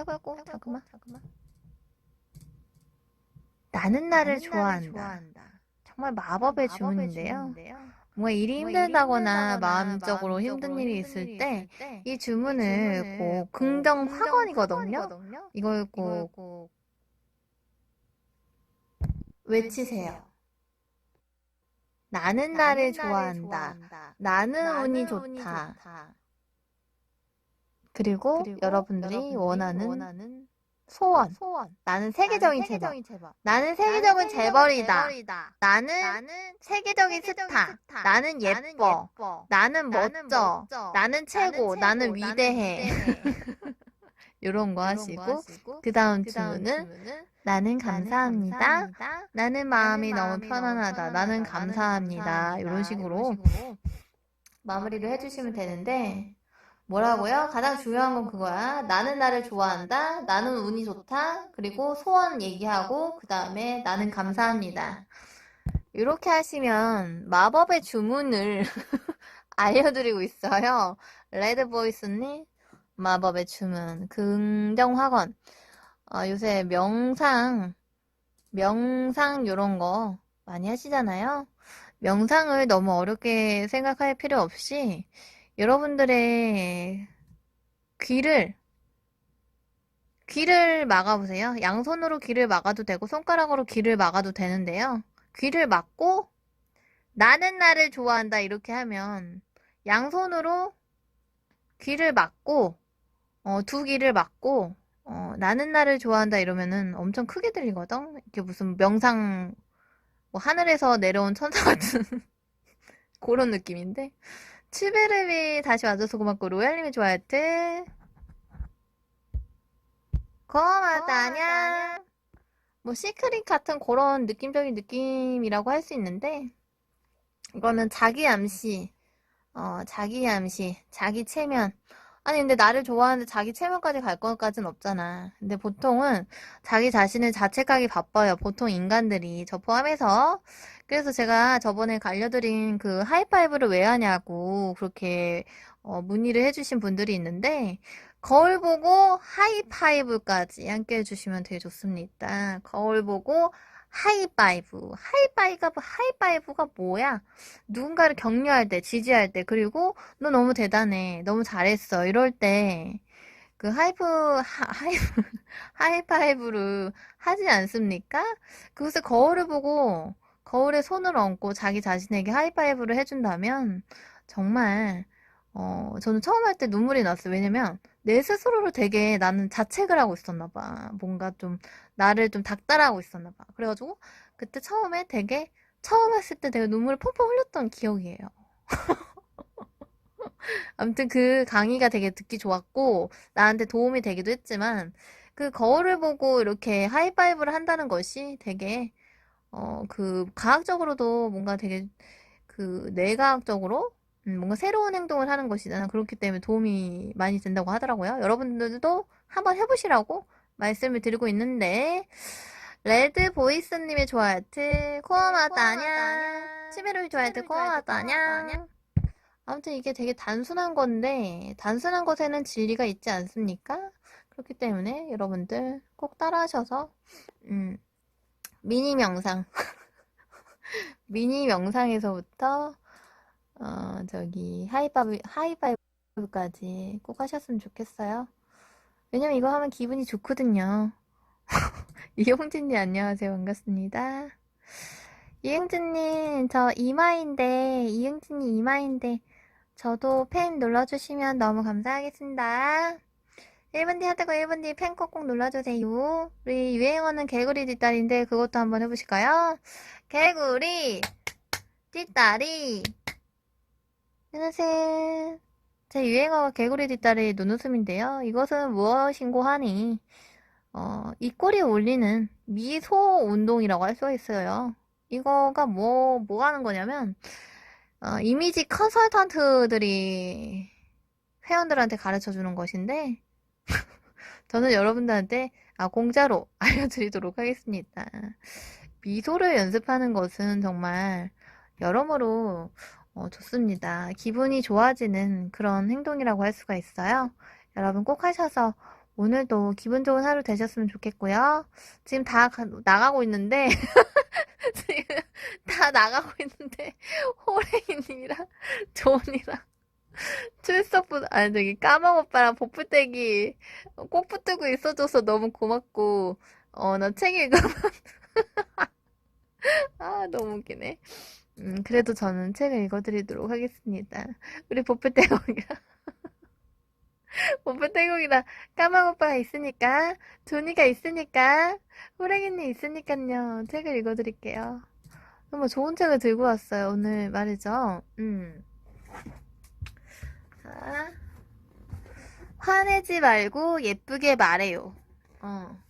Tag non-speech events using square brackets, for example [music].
아이고 아이고 잠깐만 잠깐만. 나는 나를 좋아한다. 정말 마법의 주문인데요. 뭔가 일이 힘들다거나 마음적으로 힘든 일이 있을 때 이 주문을 꼭 긍정 확언이거든요. 이걸 꼭 외치세요. 나는 나를 좋아한다. 나는 운이 좋다. 그리고 여러분들이 원하는 소원. 나는 세계적인 재벌. 나는 세계적인 재벌이다. 나는 세계적인 스타. 나는 예뻐. 나는 멋져. 나는 최고. 나는 위대해. 이런 [laughs] 거 하시고 그 다음 주문은 나는 감사합니다. 나는 마음이 너무 편안하다. 나는 감사합니다. 이런 식으로 마무리를 해주시면 되는데 뭐라고요? 가장 중요한 건 그거야. 나는 나를 좋아한다. 나는 운이 좋다. 그리고 소원 얘기하고 그 다음에 나는 감사합니다. 이렇게 하시면 마법의 주문을 [laughs] 알려드리고 있어요. 레드보이스님 마법의 주문 긍정 확언. 어, 요새 명상 명상 요런 거 많이 하시잖아요. 명상을 너무 어렵게 생각할 필요 없이 여러분들의 귀를 귀를 막아보세요. 양손으로 귀를 막아도 되고 손가락으로 귀를 막아도 되는데요. 귀를 막고 나는 나를 좋아한다 이렇게 하면 양손으로 귀를 막고 어, 두 귀를 막고 어, 나는 나를 좋아한다 이러면은 엄청 크게 들리거든. 이렇게 무슨 명상 뭐 하늘에서 내려온 천사 같은 [laughs] 그런 느낌인데 칠베르비 다시 와줘서 고맙고 로얄님이 좋아했트 고맙다 안녕. 뭐 시크릿 같은 그런 느낌적인 느낌이라고 할 수 있는데 이거는 자기 암시 어 자기 암시 자기 체면 아니 근데 나를 좋아하는데 자기 체면까지 갈 것까진 없잖아. 근데 보통은 자기 자신을 자책하기 바빠요 보통 인간들이. 저 포함해서. 그래서 제가 저번에 알려드린 그 하이파이브를 왜 하냐고 그렇게 어, 문의를 해주신 분들이 있는데 거울 보고 하이파이브까지 함께 해주시면 되게 좋습니다. 거울 보고 하이파이브. 하이파이브가, 하이파이브가 뭐야? 누군가를 격려할 때, 지지할 때, 그리고 너 너무 대단해. 너무 잘했어. 이럴 때, 그 하이프, 하, 하이프, [laughs] 하이파이브를 하지 않습니까? 그것을 거울을 보고 거울에 손을 얹고 자기 자신에게 하이파이브를 해준다면 정말 어, 저는 처음 할 때 눈물이 났어요. 왜냐면 내 스스로를 되게 나는 자책을 하고 있었나 봐. 뭔가 좀 나를 좀 닥달하고 있었나 봐. 그래가지고 그때 처음에 되게 처음 했을 때 내가 눈물을 펑펑 흘렸던 기억이에요. [laughs] 아무튼 그 강의가 되게 듣기 좋았고 나한테 도움이 되기도 했지만 그 거울을 보고 이렇게 하이파이브를 한다는 것이 되게 어, 그 과학적으로도 뭔가 되게 그 뇌과학적으로 음, 뭔가 새로운 행동을 하는 것이잖아. 그렇기 때문에 도움이 많이 된다고 하더라고요. 여러분들도 한번 해보시라고 말씀을 드리고 있는데, 레드 보이스님의 좋아요트, 코어마다 안녕. 치메로이 좋아요트, 코어마다 안녕. 아무튼 이게 되게 단순한 건데, 단순한 것에는 진리가 있지 않습니까? 그렇기 때문에 여러분들 꼭 따라하셔서, 음, 미니 명상. [laughs] 미니 명상에서부터 어, 저기, 하이파이브, 하이파이브까지 꼭 하셨으면 좋겠어요. 왜냐면 이거 하면 기분이 좋거든요. [laughs] 이용진님 안녕하세요. 반갑습니다. 이응진님, 저 이마인데, 이응진님 이마인데, 저도 팬 눌러주시면 너무 감사하겠습니다. 1분 뒤 하트고 1분 뒤팬 꼭꼭 눌러주세요. 우리 유행어는 개구리 뒷다리인데, 그것도 한번 해보실까요? 개구리 뒷다리. 안녕하세요. 제 유행어가 개구리 뒷다리 눈웃음인데요. 이것은 무엇인고 하니, 어, 입꼬리에 올리는 미소 운동이라고 할 수가 있어요. 이거가 뭐, 뭐 하는 거냐면, 어, 이미지 컨설턴트들이 회원들한테 가르쳐 주는 것인데, [laughs] 저는 여러분들한테, 아, 공짜로 [laughs] 알려드리도록 하겠습니다. 미소를 연습하는 것은 정말 여러모로 어, 좋습니다. 기분이 좋아지는 그런 행동이라고 할 수가 있어요. 여러분 꼭 하셔서 오늘도 기분 좋은 하루 되셨으면 좋겠고요. 지금 다 가- 나가고 있는데, [laughs] 지금 다 나가고 있는데, 호랭이님이랑 조은이랑 출석부, 아니, 저기 까망 오빠랑 보풀떼기 꼭 붙들고 있어줘서 너무 고맙고, 어, 나 책 읽으면, [laughs] 아, 너무 웃기네. 음, 그래도 저는 책을 읽어드리도록 하겠습니다. 우리 보풀떼공이랑, [laughs] 보풀떼공이랑 까망 오빠가 있으니까, 조니가 있으니까, 호랭이님 있으니까요. 책을 읽어드릴게요. 정말 좋은 책을 들고 왔어요, 오늘 말이죠. 음. 자, 화내지 말고 예쁘게 말해요. 어.